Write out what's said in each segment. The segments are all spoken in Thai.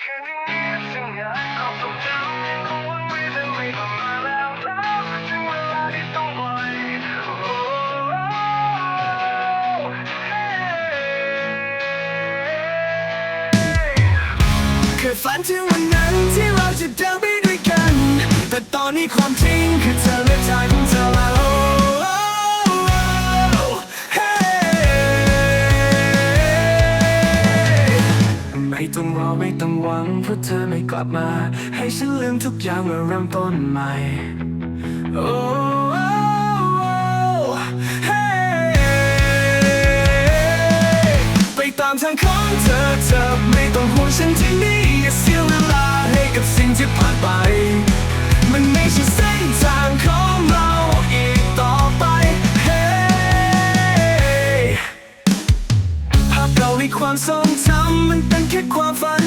เคยฝันถึงวันนั้นที่เราจะเดินไปด้วยกัน แต่ตอนนี้ความจริงคือเธอ ต้องรอไม่ต้องหวังเพราะเธอไม่กลับมา ให้ฉันลืมทุกอย่างมาเริ่มต้นใหม่โอ้เฮ้ไปตามทางของเธอเธอไม่ต้องห่วงฉันที่นี่อย่าเสียเวลาให้กับสิ่งที่ผ่านไป มันไม่ใช่เส้นทางของเราอีกต่อไป เฮ้ภาพเก่าในความทรง มันเป็นแค่ความฝัน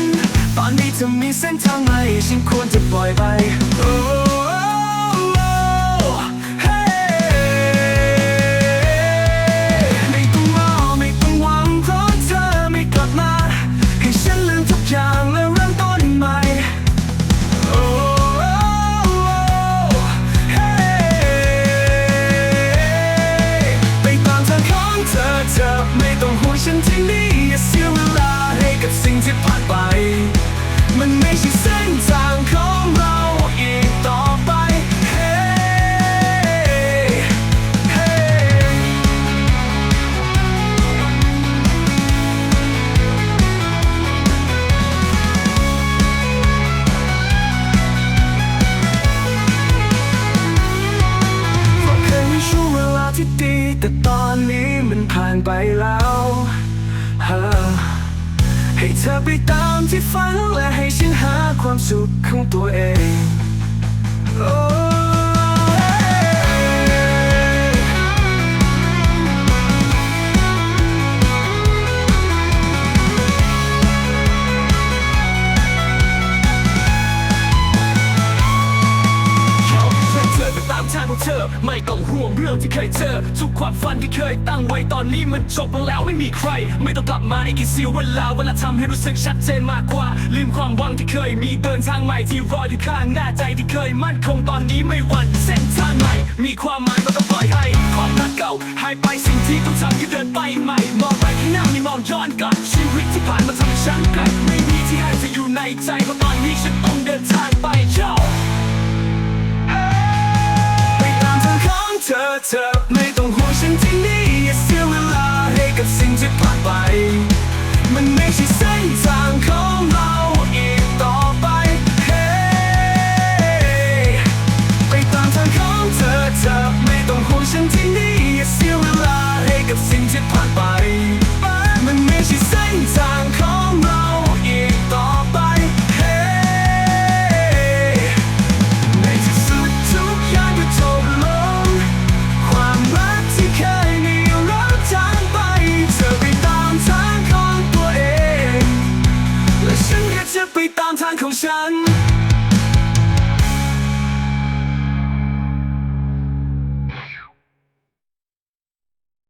ตอนนี้เธอมีเส้นทางไหมฉันควรจะปล่อยไป แล้วให้เธอไปตามที่ฝันและให้ฉันหาความสุขของตัวเอง องเธอไม่ต้องห่วงเรื่องที่เคยเจอ ทุกความฝันที่เคยตั้งไว้ตอนนี้มันจบลงแล้วไม่มีใคร ไม่ต้องกลับมาอีกกี่เสียวเวลาเวลาทำให้รู้สึกชัดเจนมากกว่า ลืมความหวังที่เคยมีเดินทางใหม่ที่รออยู่ข้างหน้าใจที่เคยมั่นคงตอนนี้ไม่หวั่นเส้นทางใหม่ มีความหมายก็ต้องปล่อยให้ความรักเก่าหายไปสิ่งที่ต้องทำคือเดินไปใหม่ มองไปข้างหน้าไม่มองย้อนกลับชีวิตที่ผ่านมาทำให้ฉันไกลไม่มีที่ให้จะอยู่ในใจเพราะตอนนี้ฉัน ธอเธอไม่ต้องห่วงฉันที่นี่อย่าเสียเวลาให้กับสิ่งที่ผ่านไป ท